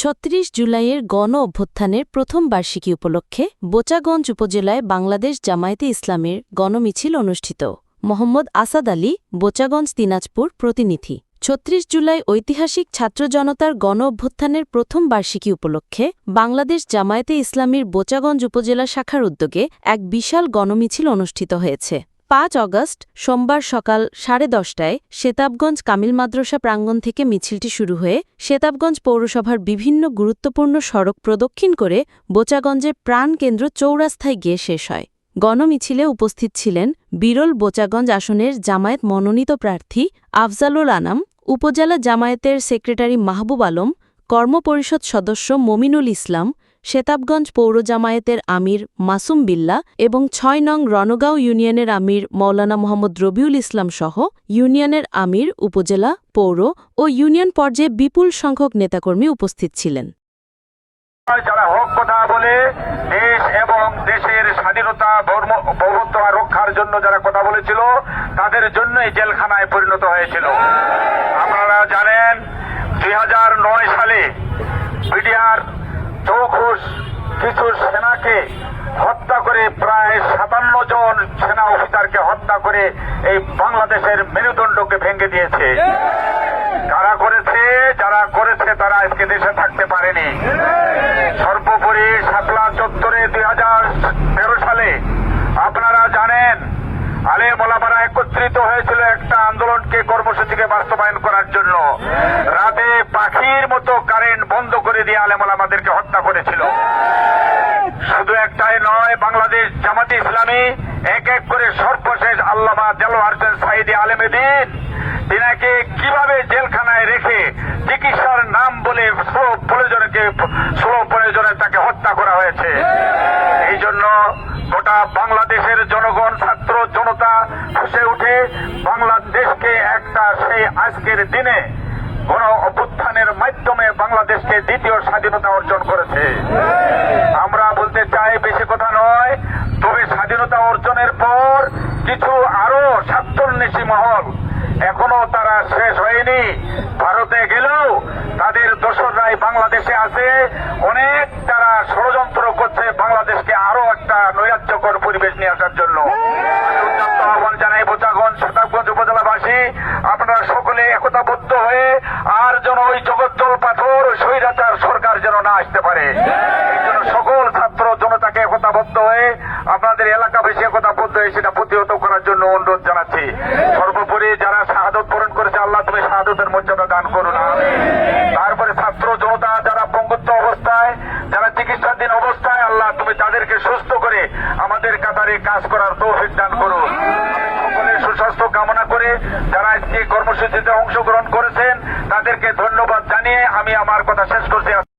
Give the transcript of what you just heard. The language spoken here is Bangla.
ছত্রিশ জুলাইয়ের গণ অভ্যুত্থানের প্রথম বার্ষিকী উপলক্ষে বোচাগঞ্জ উপজেলায় বাংলাদেশ জামায়াতে ইসলামের গণমিছিল অনুষ্ঠিত। মোহাম্মদ আসাদ আলী, বোচাগঞ্জ দিনাজপুর প্রতিনিধি। ছত্রিশ জুলাই ঐতিহাসিক ছাত্র জনতার গণ অভ্যুত্থানের প্রথম বার্ষিকী উপলক্ষে বাংলাদেশ জামায়াতে ইসলামীর বোচাগঞ্জ উপজেলা শাখার উদ্যোগে এক বিশাল গণমিছিল অনুষ্ঠিত হয়েছে। পাঁচ অগস্ট, সোমবার সকাল সাড়ে দশটায় শেতাবগঞ্জ কামিল মাদ্রাসা প্রাঙ্গণ থেকে মিছিলটি শুরু হয়ে শেতাবগঞ্জ পৌরসভার বিভিন্ন গুরুত্বপূর্ণ সড়ক প্রদক্ষিণ করে বোচাগঞ্জের প্রাণকেন্দ্র চৌরাস্তায় গিয়ে শেষ হয়। গণমিছিলে উপস্থিত ছিলেন বিরল বোচাগঞ্জ আসনের জামায়াত মনোনীত প্রার্থী আফজালুল আনাম, উপজেলা জামায়াতের সেক্রেটারি মাহবুব আলম, কর্মপরিষদ সদস্য মমিনুল ইসলাম শেতাবগঞ্জ পৌর জামায়াতের আমির মাসুম বিল্লা এবং ছয় নং রণগাঁও ইউনিয়নের আমির মৌলানা মোহাম্মদ রবিউল ইসলাম সহ ইউনিয়নের আমির, উপজেলা, পৌর ও ইউনিয়ন পর্যায়ে বিপুল সংখ্যক নেতাকর্মী উপস্থিত ছিলেন। যারা হক কথা বলে দেশ এবং দেশের স্বাধীনতা ভৌমত্ব রক্ষার জন্য যারা কথা বলেছিল, তাদের জন্যই জেলখানায় পরিণত হয়েছিল। আপনারা জানেন দু হাজার নয় সালে বিডিআর চৌখুশ কিছু সেনাকে হত্যা করে প্রায় সাতান্ন জন সেনা অফিসারকে হত্যা করে এই বাংলাদেশের মেরুদণ্ডকে ভেঙে দিয়েছে। কারা করেছে, যারা করেছে তারা আজকে দেশে থাকতে পারেনি। সর্বোপরি শাপলা চত্বরে দুই হাজার তেরো সালে আপনারা জানেন, আলে মোলামারা একত্রিত হয়েছিল একটা আন্দোলনকে কর্মসূচিকে বাস্তবায়ন করার জন্য। রাতে পাখির মতো কারেন্ট বন্ধ করে দিয়ে আলে আমাদেরকে হত্যা করেছিল। শুধু একটাই নয়, বাংলাদেশ জামাতে ইসলামী এক এক করে সর্বশেষ আল্লামা দেলোয়ার হোসেন সাইদি আলেমেদিন তিনাকে কীভাবে জেলখানায় রেখে চিকিৎসার নাম বলে স্লো প্রয়োজনকে স্লো প্রয়োজনে তাকে হত্যা করা হয়েছে? এই জন্য গোটা বাংলাদেশের জনগণ, ছাত্র জনতা ফুসে উঠে বাংলাদেশকে একটা সেই আজকের দিনে বাংলাদেশকে দ্বিতীয় স্বাধীনতা অর্জন করেছে। আমরা বলতে চাই, বেশি কথা নয় তবে স্বাধীনতা অর্জনের পর কিছু আরও স্বার্থন্বেষী মহল এখনও তারা শেষ হয়নি। ভারতে গেলেও তাদের দোসররাই বাংলাদেশে আছে। অনেক তারা ষড়যন্ত্র করছে বাংলাদেশকে আরও একটা নৈরাজ্যকর পরিবেশ নিয়ে আসার জন্য। আহ্বান জানাই বোচাগঞ্জ শতাবগঞ্জ উপজেলাবাসী। আপনারা সকলে একতাবদ্ধ হয়ে আর যেন ওই সরকার যেন না আসতে পারে। সকল ছাত্র জনতাকে একতাবদ্ধ হয়ে আপনাদের এলাকা বেশি একতাবদ্ধ হয়ে সেটা প্রতিহত করার জন্য অনুরোধ জানাচ্ছি। সর্বোপরি যারা শাহাদত বরণ করেছে, আল্লাহ তুমি শাহাদতের মর্যাদা দান করুন, আমিন। তারপরে ছাত্র জনতা যারা পঙ্গুত্ব অবস্থায়, যারা চিকিৎসাধীন অবস্থায়, আল্লাহ তুমি তাদেরকে সুস্থ করে আমাদের কাতারে কাজ করার তৌফিক দান করুন। সকলের সুস্বাস্থ্য কামনা করে যারা আজকে কর্মসূচিতে অংশগ্রহণ করেছেন, তাদেরকে ধন্যবাদ জানিয়ে আমি আমার কথা শেষ করছি।